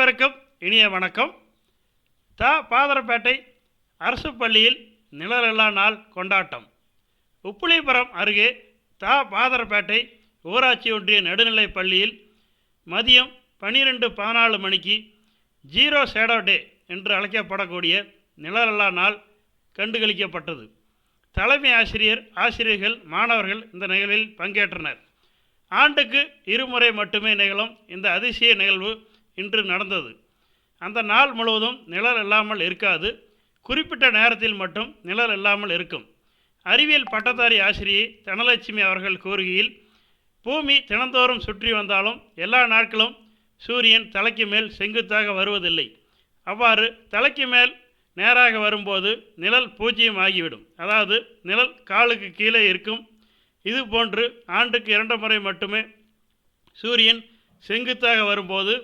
அனைவருக்கும் இனிய வணக்கம். த பாதரப்பேட்டை அரசு பள்ளியில் நிழலெல்லா நாள் கொண்டாட்டம். உப்புளிபுரம் அருகே த பாதரப்பேட்டை ஊராட்சி ஒன்றிய நடுநிலைப் பள்ளியில் மதியம் பன்னிரெண்டு பதினாலு மணிக்கு ஜீரோ ஷேடோ டே என்று அழைக்கப்படக்கூடிய நிழலெல்லா நாள் கண்டுகளிக்கப்பட்டது. தலைமை ஆசிரியர் ஆசிரியர்கள் மாணவர்கள் இந்த நிகழ்வில் பங்கேற்றனர். ஆண்டுக்கு இருமுறை மட்டுமே நிகழும் இந்த அதிசய நிகழ்வு இன்று நடந்தது. அந்த நாள் முழுவதும் நிழல் இல்லாமல் இருக்காது. குறிப்பிட்ட நேரத்தில் மட்டும் நிழல் இல்லாமல் இருக்கும். அறிவியல் பட்டதாரி ஆசிரியை தனலட்சுமி அவர்கள் கூறுகையில் பூமி தினந்தோறும் சுற்றி வந்தாலும் எல்லா நாட்களும் சூரியன் தலைக்கு மேல் செங்குத்தாக வருவதில்லை. அவ்வாறு தலைக்கு மேல் நேராக வரும்போது நிழல் பூஜ்ஜியம் ஆகிவிடும். அதாவது நிழல் காலுக்கு கீழே இருக்கும். இது போன்று ஆண்டுக்கு இரண்டு முறை மட்டுமே சூரியன் செங்குத்தாக வரும்போது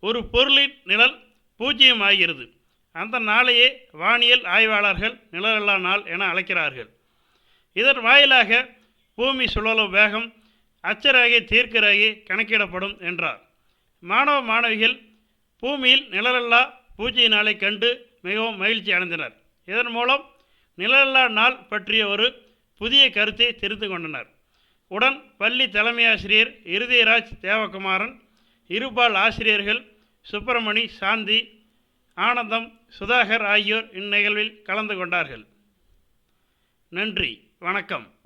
ஒரு பொருளின் நிழல் பூஜ்ஜியம் ஆகிறது அந்த நாளையே வானியல் ஆய்வாளர்கள் நிழலில்லா நாள் என அழைக்கிறார்கள். இதன் வாயிலாக பூமி சுழலும் வேகம் அச்சரேகை தீர்க்கரேகை கணக்கிடப்படும் என்றார். மாணவ மாணவிகள் பூமியில் நிழலில்லா பூஜ்ஜிய நாளை கண்டு மிகவும் மகிழ்ச்சி அடைந்தனர். இதன் மூலம் நிழலில்லா நாள் பற்றிய ஒரு புதிய கருத்தை தெரிந்து கொண்டனர். உடன் பள்ளி தலைமையாசிரியர் இருதயராஜ் தேவகுமாரன் இருபால் ஆசிரியர்கள் சுப்பிரமணி சாந்தி ஆனந்தம் சுதாகர் ஆகியோர் இந்நிகழ்வில் கலந்து கொண்டார்கள். நன்றி. வணக்கம்.